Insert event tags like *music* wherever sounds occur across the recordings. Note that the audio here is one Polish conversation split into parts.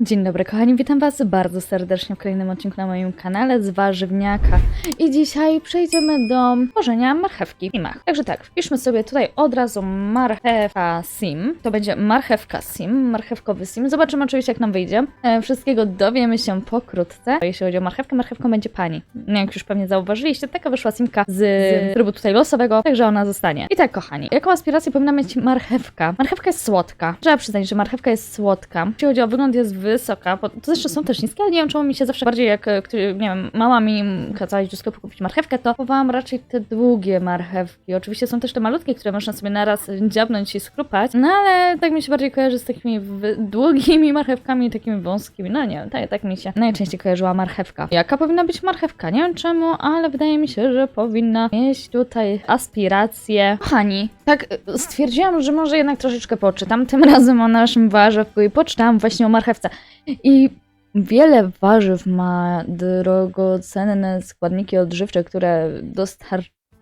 Dzień dobry kochani, witam was bardzo serdecznie w kolejnym odcinku na moim kanale z warzywniaka. I dzisiaj przejdziemy do tworzenia marchewki w simach. Także tak, wpiszmy sobie tutaj od razu marchewka sim. To będzie marchewka sim, marchewkowy sim. Zobaczymy oczywiście jak nam wyjdzie. E, wszystkiego dowiemy się pokrótce. Jeśli chodzi o marchewkę, marchewką będzie pani. No, Jak już pewnie zauważyliście, taka wyszła simka z trybu tutaj losowego, także ona zostanie. I tak kochani, jaką aspirację powinna mieć marchewka? Marchewka jest słodka. Trzeba przyznać, że marchewka jest słodka. Jeśli chodzi o wygląd, jest wysoka. To zresztą są też niskie, ale nie wiem czemu mi się zawsze bardziej jak, e, nie wiem, mama mi kazała iść do sklepu kupić marchewkę, to kupowałam raczej te długie marchewki. Oczywiście są też te malutkie, które można sobie naraz dziabnąć i skrupać, no ale tak mi się bardziej kojarzy z takimi długimi marchewkami takimi wąskimi. No nie wiem, tak, tak mi się najczęściej kojarzyła marchewka. Jaka powinna być marchewka? Nie wiem czemu, ale wydaje mi się, że powinna mieć tutaj aspiracje. Kochani, tak e, stwierdziłam, że może jednak troszeczkę poczytam. Tym *laughs* razem o naszym warzywku i poczytałam właśnie o marchewce. I wiele warzyw ma drogocenne składniki odżywcze, które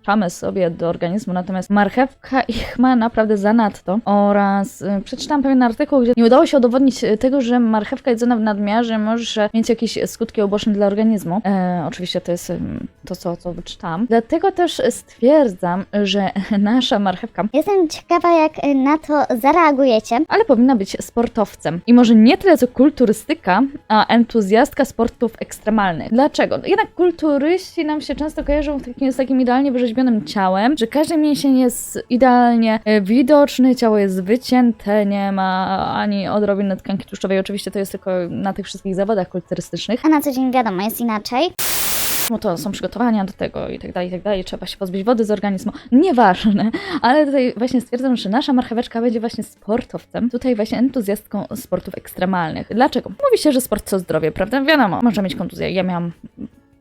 dostarczamy sobie do organizmu, natomiast marchewka ich ma naprawdę zanadto. Oraz y, przeczytałam pewien artykuł, gdzie nie udało się udowodnić y, tego, że marchewka jedzona w nadmiarze może mieć jakieś skutki uboczne dla organizmu. E, oczywiście to jest ym, to, co, co wyczytałam. Dlatego też stwierdzam, że *laughs* nasza marchewka Jestem ciekawa, jak y, na to zareagujecie. ale powinna być sportowcem. I może nie tyle co kulturystyka, a entuzjastka sportów ekstremalnych. Dlaczego? Jednak kulturyści nam się często kojarzą w takim, z takim idealnie wyrzeźbionym ciałem, że każdy mięsień jest idealnie e, widoczny, ciało jest wycięte, nie ma ani odrobiny tkanki tłuszczowej. Oczywiście to jest tylko na tych wszystkich zawodach kulturystycznych. A na co dzień wiadomo, jest inaczej. No to są przygotowania do tego i tak dalej, i tak dalej. Trzeba się pozbyć wody z organizmu. Nieważne, ale tutaj właśnie stwierdzam, że nasza marcheweczka będzie właśnie sportowcem. Tutaj właśnie entuzjastką sportów ekstremalnych. Dlaczego? Mówi się, że sport to zdrowie, prawda? Wiadomo, można mieć kontuzję. Ja miałam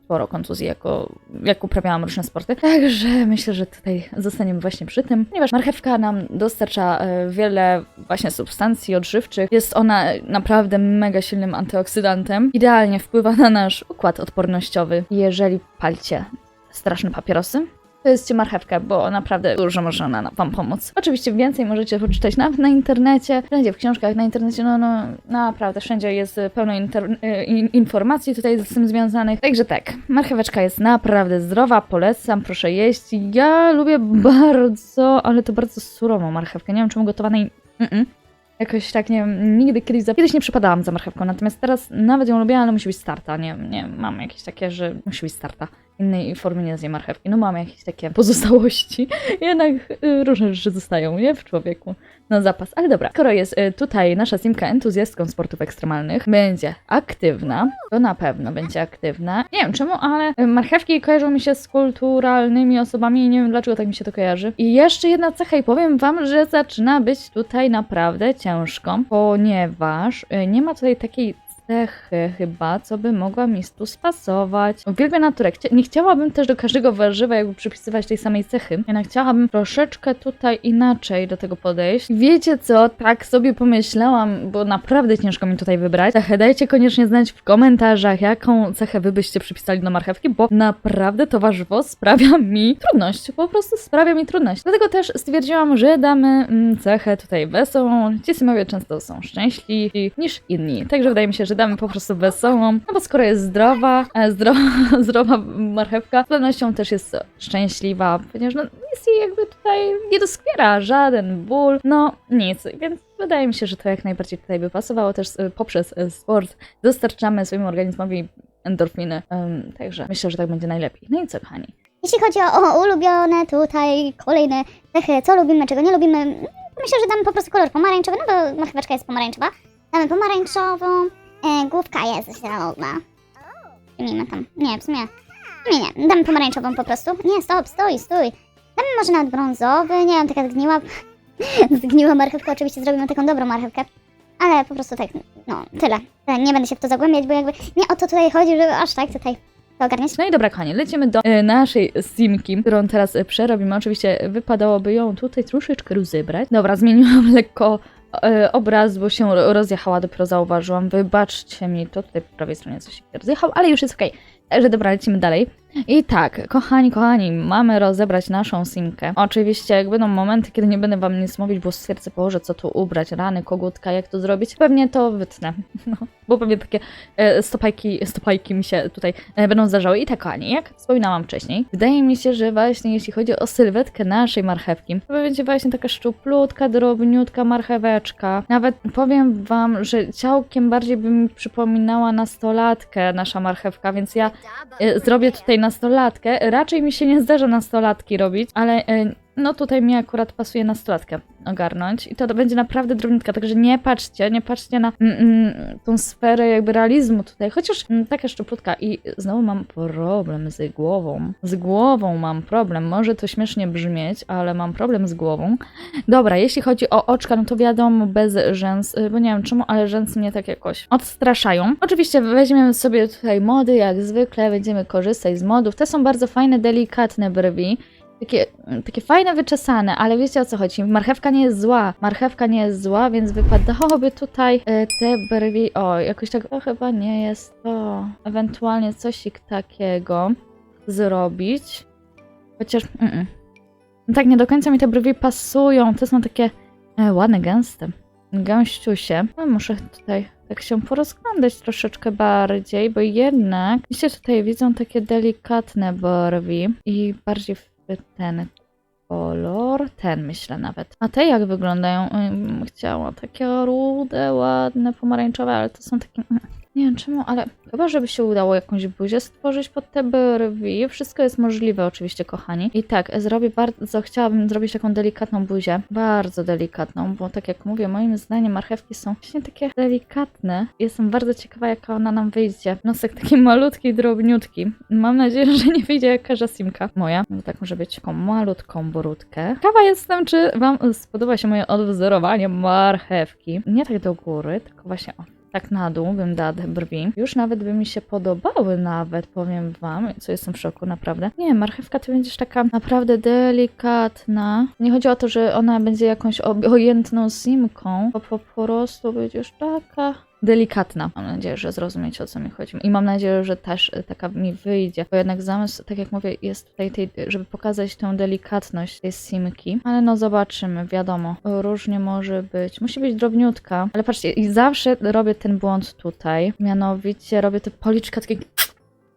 sporo kontuzji, jako, jak uprawiałam różne sporty. Także myślę, że tutaj zostaniemy właśnie przy tym, ponieważ marchewka nam dostarcza e, wiele właśnie substancji odżywczych. Jest ona naprawdę mega silnym antyoksydantem. Idealnie wpływa na nasz układ odpornościowy. Jeżeli palicie straszne papierosy, to jest marchewkę, bo naprawdę dużo może ona na- wam pomóc. Oczywiście więcej możecie poczytać nawet na internecie, wszędzie w książkach, na internecie, no, no naprawdę wszędzie jest pełno y, in- informacji tutaj z tym związanych. Także tak, marcheweczka jest naprawdę zdrowa, polecam, proszę jeść. Ja lubię bardzo, ale to bardzo surową marchewkę. Nie wiem, czemu gotowanej... Mm-mm. Jakoś tak, nie wiem, nigdy kiedyś, za... kiedyś nie przypadałam za marchewką, natomiast teraz nawet ją lubię, ale musi być starta, nie nie mam jakieś takie, że musi być starta. Innej formy nie zjem marchewki, no mam jakieś takie pozostałości, *laughs* jednak y, różne rzeczy zostają, nie, w człowieku na zapas. Ale dobra, skoro jest y, tutaj nasza Simka entuzjastką sportów ekstremalnych, będzie aktywna, to na pewno będzie aktywna. Nie wiem czemu, ale y, marchewki kojarzą mi się z kulturalnymi osobami i nie wiem dlaczego tak mi się to kojarzy. I jeszcze jedna cecha i powiem wam, że zaczyna być tutaj naprawdę ciężko, ponieważ nie ma tutaj takiej cechy chyba, co by mogła mi tu spasować. Uwielbiam naturę. Chcia- nie chciałabym też do każdego warzywa jakby przypisywać tej samej cechy. Jednak chciałabym troszeczkę tutaj inaczej do tego podejść. Wiecie co? Tak sobie pomyślałam, bo naprawdę ciężko mi tutaj wybrać. Cechę dajcie koniecznie znać w komentarzach, jaką cechę wy byście przypisali do marchewki, bo naprawdę to warzywo sprawia mi trudność. Po prostu sprawia mi trudność. Dlatego też stwierdziłam, że damy mm, cechę tutaj wesołą. Ci symowie często są szczęśliwi niż inni. Także wydaje mi się, że damy po prostu wesołą. No bo skoro jest zdrowa, e, zdro, *laughs* zdrowa marchewka, z pewnością też jest szczęśliwa, ponieważ no, nic jej jakby tutaj nie doskwiera żaden ból, no nic. Więc wydaje mi się, że to jak najbardziej tutaj by pasowało też e, poprzez e, sport. Dostarczamy swojemu organizmowi endorfiny. Także myślę, że tak będzie najlepiej. No i co, kochani? Jeśli chodzi o, ulubione tutaj kolejne cechy, co lubimy, czego nie lubimy, myślę, że damy po prostu kolor pomarańczowy, no bo marcheweczka jest pomarańczowa. Damy pomarańczową, e, główka jest zielona. Przyjmijmy tam. Nie, w sumie. Nie, nie, damy pomarańczową po prostu. Nie, stop, stój, stój. Damy może nawet brązowy, nie wiem, taka zgniła. *laughs* zgniła marchewka, oczywiście zrobimy taką dobrą marchewkę. Ale po prostu tak, no, tyle. Tyle, Nie będę się w to zagłębiać, bo jakby nie o to tutaj chodzi, żeby aż tak tutaj ogarniać. No i dobra, kochani, lecimy do e, naszej simki, którą teraz e, przerobimy. Oczywiście wypadałoby ją tutaj troszeczkę rozebrać. Dobra, zmieniłam *laughs* lekko e, obraz, bo się ro- rozjechała, dopiero zauważyłam. Wybaczcie mi, to tutaj po prawej stronie coś się rozjechał, ale już jest okej. Także dobra, lecimy dalej. I tak, kochani, kochani, mamy rozebrać naszą simkę. Oczywiście, jak będą momenty, kiedy nie będę wam nic mówić, bo stwierdzę, Boże, co tu ubrać, rany, kogutka, jak to zrobić, pewnie to wytnę. *laughs* No, bo pewnie takie e, stopajki, stopajki mi się tutaj e, będą zdarzały. I tak, kochani, jak wspominałam wcześniej, wydaje mi się, że właśnie jeśli chodzi o sylwetkę naszej marchewki, to będzie właśnie taka szczuplutka, drobniutka marcheweczka. Nawet powiem wam, że ciałkiem bardziej by mi przypominała nastolatkę nasza marchewka, więc ja e, zrobię tutaj nastolatkę. Raczej mi się nie zdarza nastolatki robić, ale e, no tutaj mi akurat pasuje nastolatkę ogarnąć i to będzie naprawdę drobniutka, także nie patrzcie, nie patrzcie na mm, mm, tą sferę jakby realizmu tutaj, chociaż mm, taka szczuplutka i znowu mam problem z głową. Z głową mam problem, może to śmiesznie brzmieć, ale mam problem z głową. Dobra, jeśli chodzi o oczka, no to wiadomo, bez rzęs, y, bo nie wiem czemu, ale rzęsy mnie tak jakoś odstraszają. Oczywiście weźmiemy sobie tutaj mody, jak zwykle, będziemy korzystać z modów. Te są bardzo fajne, delikatne brwi. Takie, takie fajne, wyczesane, ale wiecie o co chodzi. Marchewka nie jest zła. Marchewka nie jest zła, więc wypadałoby tutaj e, te brwi. O, jakoś tak. O, chyba nie jest to. Ewentualnie coś takiego zrobić. Chociaż. Mm -mm. No tak nie do końca mi te brwi pasują. Te są takie e, ładne, gęste. Gęściusie. No, muszę tutaj tak się porozglądać troszeczkę bardziej, bo jednak się tutaj widzą takie delikatne brwi i bardziej ten kolor, ten myślę nawet. A te jak wyglądają? Chciała takie rude, ładne, pomarańczowe, ale to są takie... Nie wiem czemu, ale chyba żeby się udało jakąś buzię stworzyć pod te brwi. Wszystko jest możliwe oczywiście, kochani. I tak, zrobię bardzo, chciałabym zrobić taką delikatną buzię. Bardzo delikatną, bo tak jak mówię, moim zdaniem marchewki są właśnie takie delikatne. Jestem bardzo ciekawa, jaka ona nam wyjdzie. Nosek taki malutki, drobniutki. Mam nadzieję, że nie wyjdzie jak każda simka moja. No tak może być taką malutką brudkę. Ciekawa jestem, czy wam spodoba się moje odwzorowanie marchewki. Nie tak do góry, tylko właśnie o, tak na dół bym dała te brwi. Już nawet by mi się podobały nawet, powiem wam, co jestem w szoku, naprawdę. Nie, marchewka ty będziesz taka naprawdę delikatna. Nie chodzi o to, że ona będzie jakąś obojętną simką, bo po prostu będziesz taka delikatna. Mam nadzieję, że zrozumiecie o co mi chodzi. I mam nadzieję, że też y, taka mi wyjdzie, bo jednak zamysł, tak jak mówię, jest tutaj, tej, żeby pokazać tę delikatność tej simki. Ale no zobaczymy, wiadomo, różnie może być. Musi być drobniutka, ale patrzcie, i zawsze robię ten błąd tutaj. Mianowicie robię te policzka takie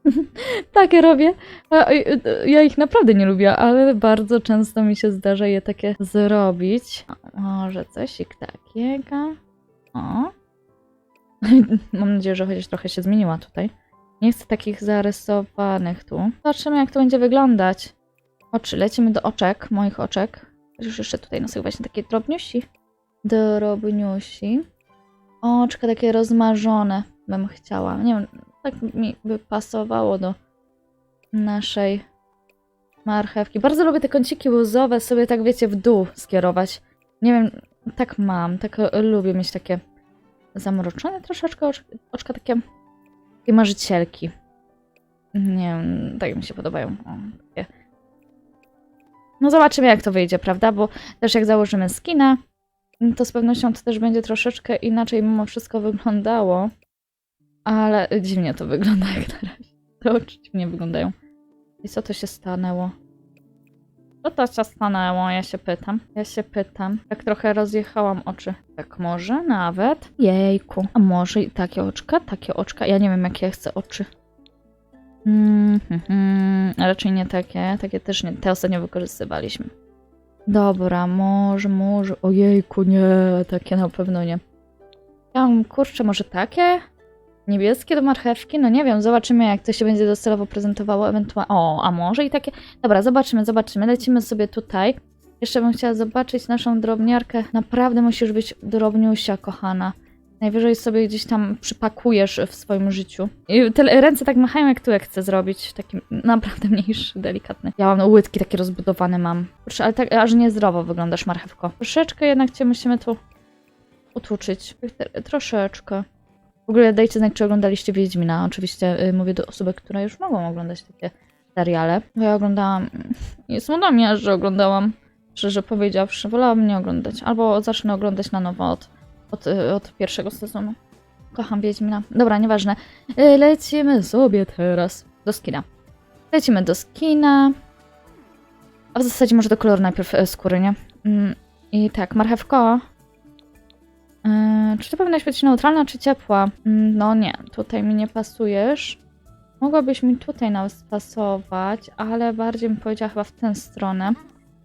*laughs* takie robię. Y, y, Ja ich naprawdę nie lubię, ale bardzo często mi się zdarza je takie zrobić. Może coś takiego. O. *laughs* Mam nadzieję, że chociaż trochę się zmieniła tutaj. Nie chcę takich zarysowanych tu. Zobaczymy, jak to będzie wyglądać. Oczy, lecimy do oczek, moich oczek. Już jeszcze tutaj nosek właśnie takie drobniusi. Drobniusi. Oczka takie rozmarzone bym chciała. Nie wiem, tak mi by pasowało do naszej marchewki. Bardzo lubię te kąciki łzowe sobie tak, wiecie, w dół skierować. Nie wiem, tak mam, tak lubię mieć takie zamroczone troszeczkę oczka, oczka takie, takie marzycielki. Nie wiem, tak mi się podobają. O, takie. No zobaczymy jak to wyjdzie, prawda? Bo też jak założymy skina, to z pewnością to też będzie troszeczkę inaczej mimo wszystko wyglądało. Ale dziwnie to wygląda jak na razie. Te oczy dziwnie wyglądają. I co to się stanęło? Co to się stanęło? Ja się pytam. Ja się pytam. Tak trochę rozjechałam oczy. Tak może nawet. Jejku. A może i takie oczka? Takie oczka. Ja nie wiem jakie ja chcę oczy. Mm, hmm, hmm. Raczej nie takie. Takie też nie. Te ostatnio wykorzystywaliśmy. Dobra, może, może. Ojejku, nie. Takie na pewno nie. Chciałam, kurczę, może takie? Niebieskie do marchewki? No nie wiem, zobaczymy jak to się będzie docelowo prezentowało ewentualnie. O, a może i takie. Dobra, zobaczymy, zobaczymy. Lecimy sobie tutaj. Jeszcze bym chciała zobaczyć naszą drobniarkę. Naprawdę musisz być drobniusia, kochana. Najwyżej sobie gdzieś tam przypakujesz w swoim życiu. I te ręce tak machają, jak tu jak chcę zrobić. Taki naprawdę *laughs* mniejszy, delikatny. Ja mam łydki takie rozbudowane mam. Kurczę, ale tak aż niezdrowo wyglądasz, marchewko. Troszeczkę jednak cię musimy tu utłuczyć. Troszeczkę. W ogóle dajcie znać, czy oglądaliście Wiedźmina. Oczywiście y, mówię do osób, które już mogą oglądać takie seriale. Bo ja oglądałam... Nie smutno mi że oglądałam. Szczerze powiedziawszy, wolałabym nie oglądać. Albo zacznę oglądać na nowo od, od, y, od pierwszego sezonu. Kocham Wiedźmina. Dobra, nieważne. Y, Lecimy sobie teraz do skina. Lecimy do skina. A w zasadzie może do koloru najpierw e, skóry, nie? Mm, I tak, marchewko. Yy, czy to powinnaś być neutralna, czy ciepła? Mm, no nie, tutaj mi nie pasujesz. Mogłabyś mi tutaj nawet pasować, ale bardziej bym powiedziała chyba w tę stronę.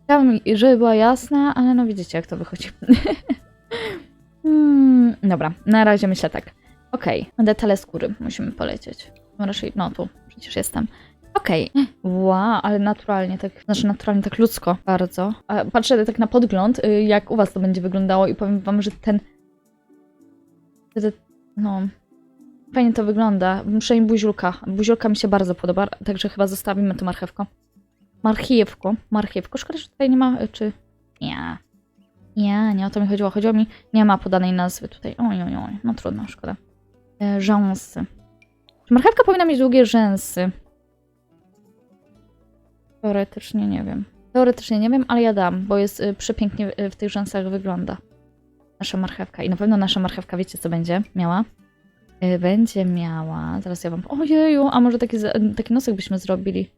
Chciałabym, żeby była jasna, ale no widzicie, jak to wychodzi. *laughs* hmm, dobra, na razie myślę tak. Okej, detale skóry musimy polecieć. No raczej, no tu, przecież jestem. Okej. Wow, ale naturalnie, tak, znaczy naturalnie, tak ludzko bardzo. Patrzę tak na podgląd, y, jak u was to będzie wyglądało i powiem wam, że ten... No... Fajnie to wygląda. Przynajmniej buziulka. Buziulka mi się bardzo podoba, także chyba zostawimy to marchewko. Marchiewko. Marchiewko. Szkoda, że tutaj nie ma, y, czy... Nie. Nie, nie o to mi chodziło. Chodziło mi, nie ma podanej nazwy tutaj. Oj, oj, oj. No trudno, szkoda. E, rzęsy. Marchewka powinna mieć długie rzęsy? Teoretycznie nie wiem. Teoretycznie nie wiem, ale ja dam, bo jest y, przepięknie y, w tych rzęsach wygląda. Nasza marchewka. I na pewno nasza marchewka, wiecie co będzie miała? Y, Będzie miała. Zaraz ja wam. Ojeju, a może taki, taki nosek byśmy zrobili?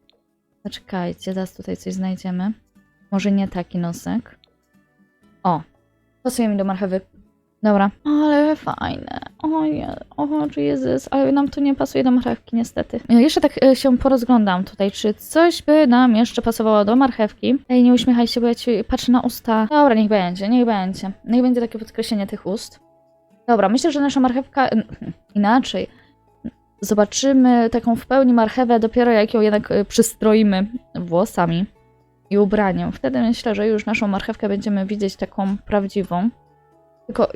Zaczekajcie, zaraz tutaj coś znajdziemy. Może nie taki nosek. O, pasuje mi do marchewy. Dobra. Ale fajne. Ojej, o Jezus, ale nam to nie pasuje do marchewki niestety. Jeszcze tak e, się porozglądam tutaj, czy coś by nam jeszcze pasowało do marchewki. Ej, nie uśmiechaj się, bo ja ci patrzę na usta. Dobra, niech będzie, niech będzie. Niech będzie takie podkreślenie tych ust. Dobra, myślę, że nasza marchewka... *laughs* Inaczej. Zobaczymy taką w pełni marchewę dopiero jak ją jednak e, przystroimy włosami i ubraniem. Wtedy myślę, że już naszą marchewkę będziemy widzieć taką prawdziwą. Tylko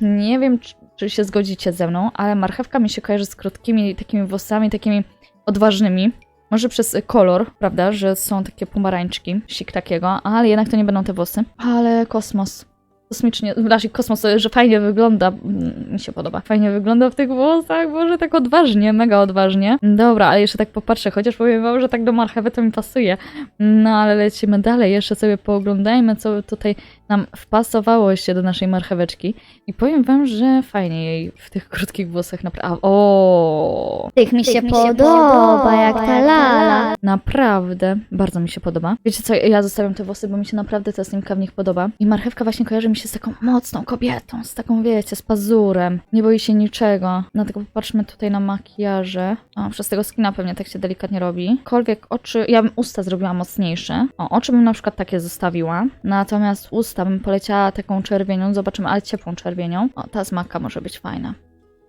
nie wiem, czy, czy się zgodzicie ze mną, ale marchewka mi się kojarzy z krótkimi takimi włosami, takimi odważnymi. Może przez kolor, prawda, że są takie pomarańczki, sik takiego, ale jednak to nie będą te włosy. Ale kosmos. Kosmicznie, znaczy kosmos, że fajnie wygląda, mm, mi się podoba. Fajnie wygląda w tych włosach, może tak odważnie, mega odważnie. Dobra, ale jeszcze tak popatrzę, chociaż powiem wam, że tak do marchewy to mi pasuje. No ale lecimy dalej, jeszcze sobie pooglądajmy, co tutaj nam wpasowało się do naszej marcheweczki. I powiem wam, że fajnie jej w tych krótkich włosach naprawdę. O, Tych mi się podoba, jak ta lala. Naprawdę, bardzo mi się podoba. Wiecie co, ja zostawiam te włosy, bo mi się naprawdę ta slimka w nich podoba. I marchewka właśnie kojarzy mi się z taką mocną kobietą, z taką, wiecie, z pazurem. Nie boi się niczego. Dlatego popatrzmy tutaj na makijaże. O, przez tego skina pewnie tak się delikatnie robi. Kolwiek oczy, ja bym usta zrobiła mocniejsze. O, oczy bym na przykład takie zostawiła. Natomiast usta bym poleciała taką czerwienią, zobaczymy, ale ciepłą czerwienią. O, ta z maka może być fajna.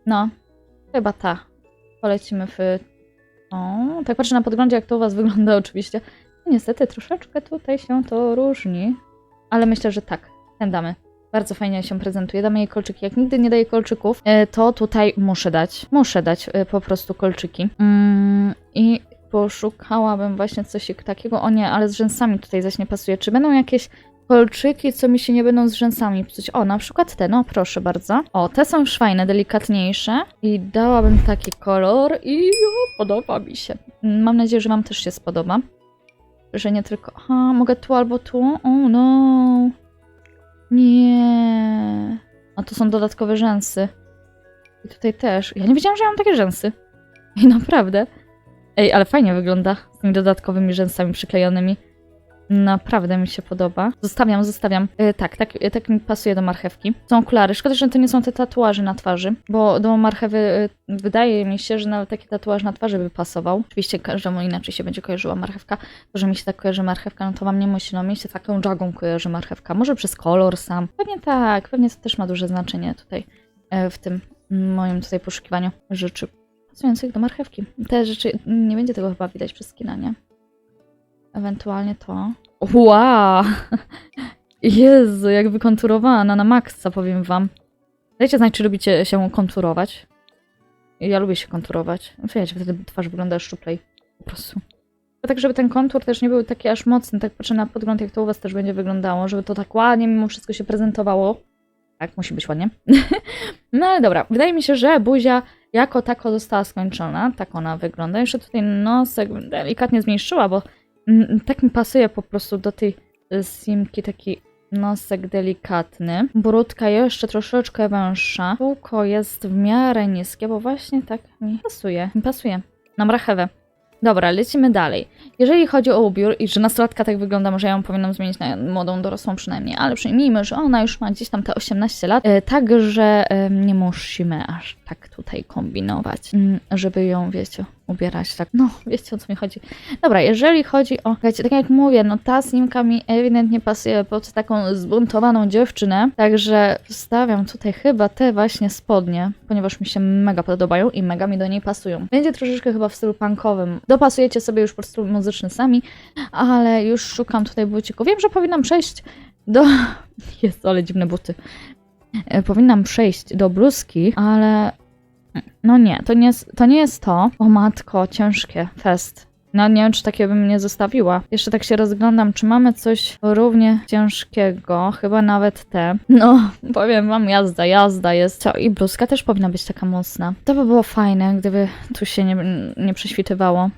No, chyba ta. Polecimy w o, tak patrzę na podglądzie, jak to u Was wygląda oczywiście. Niestety troszeczkę tutaj się to różni, ale myślę, że tak, ten damy. Bardzo fajnie się prezentuje. Damy jej kolczyki. Jak nigdy nie daję kolczyków, e, to tutaj muszę dać. Muszę dać e, po prostu kolczyki. Mm, I poszukałabym właśnie coś takiego. O nie, ale z rzęsami tutaj zaś nie pasuje. Czy będą jakieś kolczyki, co mi się nie będą z rzęsami psuć? O, na przykład te, no proszę bardzo. O, te są już fajne, delikatniejsze. I dałabym taki kolor i o, podoba mi się. Mm, Mam nadzieję, że Wam też się spodoba. Że nie tylko. Aha, mogę tu albo tu. O no. Nie. A tu są dodatkowe rzęsy. I tutaj też. Ja nie wiedziałam, że ja mam takie rzęsy. I naprawdę. Ej, ale fajnie wygląda z tymi dodatkowymi rzęsami przyklejonymi. Naprawdę mi się podoba. Zostawiam, zostawiam. E, tak, tak, e, tak mi pasuje do marchewki. Są okulary. Szkoda, że to nie są te tatuaże na twarzy, bo do marchewy e, wydaje mi się, że nawet taki tatuaż na twarzy by pasował. Oczywiście każdemu inaczej się będzie kojarzyła marchewka. To, że mi się tak kojarzy marchewka, no to wam nie myśli. No mi się taką jagą kojarzy marchewka. Może przez kolor sam. Pewnie tak, pewnie to też ma duże znaczenie tutaj w tym moim tutaj poszukiwaniu rzeczy pasujących do marchewki. Te rzeczy, nie będzie tego chyba widać przez kina, nie? Ewentualnie to. Wow! *laughs* Jezu, jak wykonturowana na maksa, powiem wam. Dajcie znać, czy lubicie się konturować. Ja lubię się konturować. Wiecie, wtedy twarz wygląda szczuplej. Po prostu. A tak, żeby ten kontur też nie był taki aż mocny. Tak patrzę na podgląd, jak to u was też będzie wyglądało. Żeby to tak ładnie mimo wszystko się prezentowało. Tak, musi być ładnie. *laughs* no ale dobra, wydaje mi się, że buzia jako tako została skończona. Tak ona wygląda. Jeszcze tutaj nosek delikatnie zmniejszyła, bo tak mi pasuje po prostu do tej y, simki taki nosek delikatny. Brudka jeszcze troszeczkę węższa. Kółko jest w miarę niskie, bo właśnie tak mi pasuje. Mi pasuje. Na marchewę. Dobra, lecimy dalej. Jeżeli chodzi o ubiór i że nastolatka tak wygląda, może ja ją powinnam zmienić na młodą dorosłą przynajmniej, ale przyjmijmy, że ona już ma gdzieś tam te 18 lat, e, także nie musimy aż tak tutaj kombinować, mm, żeby ją, wiecie, ubierać tak. No, wiecie o co mi chodzi. Dobra, jeżeli chodzi o, słuchajcie, tak jak mówię, no ta snimka mi ewidentnie pasuje pod taką zbuntowaną dziewczynę, także wstawiam tutaj chyba te właśnie spodnie, ponieważ mi się mega podobają i mega mi do niej pasują. Będzie troszeczkę chyba w stylu punkowym. Dopasujecie sobie już po stylu muzyczny sami, ale już szukam tutaj buciku. Wiem, że powinnam przejść do... *laughs* Jest, ale dziwne buty. E, Powinnam przejść do bluzki, ale no nie, to nie, to nie jest to. O matko, ciężkie, fest. No nie wiem, czy takie bym nie zostawiła. Jeszcze tak się rozglądam, czy mamy coś równie ciężkiego. Chyba nawet te. No, *laughs* powiem wam, jazda, jazda jest. Co, i bluzka też powinna być taka mocna. To by było fajne, gdyby tu się nie, nie prześwitywało.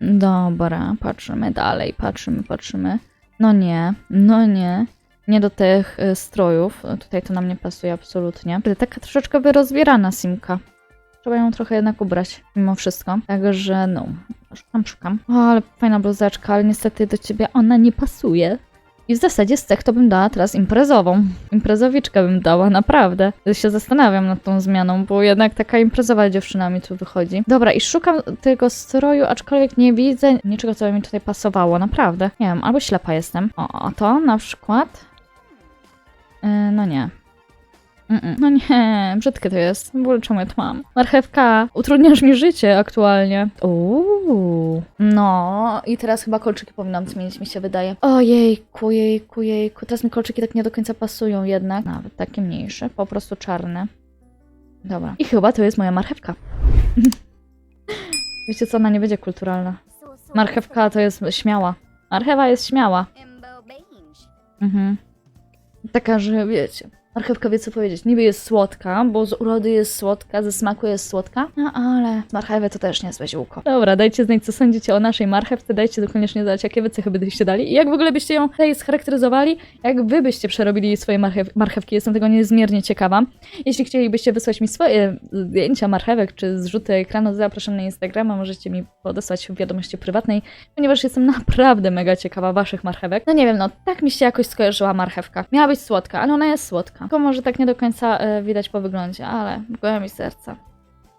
Dobra, patrzymy dalej, patrzymy, patrzymy. No nie, no nie. Nie do tych y, strojów. Tutaj to nam nie pasuje absolutnie. Taka troszeczkę wyrozbierana simka. Trzeba ją trochę jednak ubrać, mimo wszystko. Także no, szukam, szukam. O, ale fajna bluzeczka, ale niestety do ciebie ona nie pasuje. I w zasadzie z tych to bym dała teraz imprezową. Imprezowiczkę bym dała, naprawdę. Ja się zastanawiam nad tą zmianą, bo jednak taka imprezowa dziewczyna mi tu wychodzi. Dobra, i szukam tego stroju, aczkolwiek nie widzę niczego, co by mi tutaj pasowało, naprawdę. Nie wiem, albo ślepa jestem. O, to na przykład. Yy, no nie. Mm-mm. No nie, brzydkie to jest. W ogóle czemu ja to mam? Marchewka, utrudniasz mi życie aktualnie. Uuu. No, i teraz chyba kolczyki powinnam zmienić, mi się wydaje. Ojejku, jejku, jejku. Teraz mi kolczyki tak nie do końca pasują jednak. Nawet takie mniejsze, po prostu czarne. Dobra. I chyba to jest moja marchewka. *laughs* Wiecie co, ona nie będzie kulturalna. Marchewka to jest śmiała. Marchewa jest śmiała. Mhm. Taka, że wiecie. Marchewka wie co powiedzieć. Niby jest słodka, bo z urody jest słodka, ze smaku jest słodka, no ale z marchewy to też niezłe ziółko. Dobra, dajcie znać co sądzicie o naszej marchewce, dajcie to koniecznie znać jakie wy cechy byście dali i jak w ogóle byście ją tutaj scharakteryzowali, jak wy byście przerobili swoje marchew marchewki, jestem tego niezmiernie ciekawa. Jeśli chcielibyście wysłać mi swoje zdjęcia marchewek czy zrzuty ekranu, zapraszam na Instagrama, możecie mi podesłać w wiadomości prywatnej, ponieważ jestem naprawdę mega ciekawa waszych marchewek. No nie wiem, no tak mi się jakoś skojarzyła marchewka. Miała być słodka, ale ona jest słodka. Tylko może tak nie do końca e, widać po wyglądzie, ale głębi serca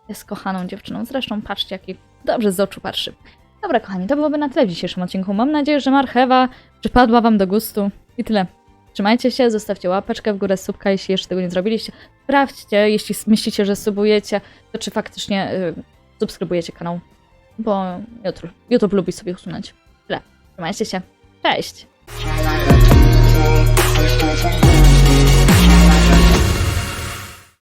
jest kochaną dziewczyną. Zresztą patrzcie, jaki dobrze z oczu patrzy. Dobra, kochani, to byłoby na tyle w dzisiejszym odcinku. Mam nadzieję, że marchewa przypadła wam do gustu. I tyle. Trzymajcie się, zostawcie łapeczkę w górę, subka, jeśli jeszcze tego nie zrobiliście. Sprawdźcie, jeśli myślicie, że subujecie, to czy faktycznie y, subskrybujecie kanał. Bo YouTube, YouTube lubi sobie usunąć. Tyle. Trzymajcie się. Cześć!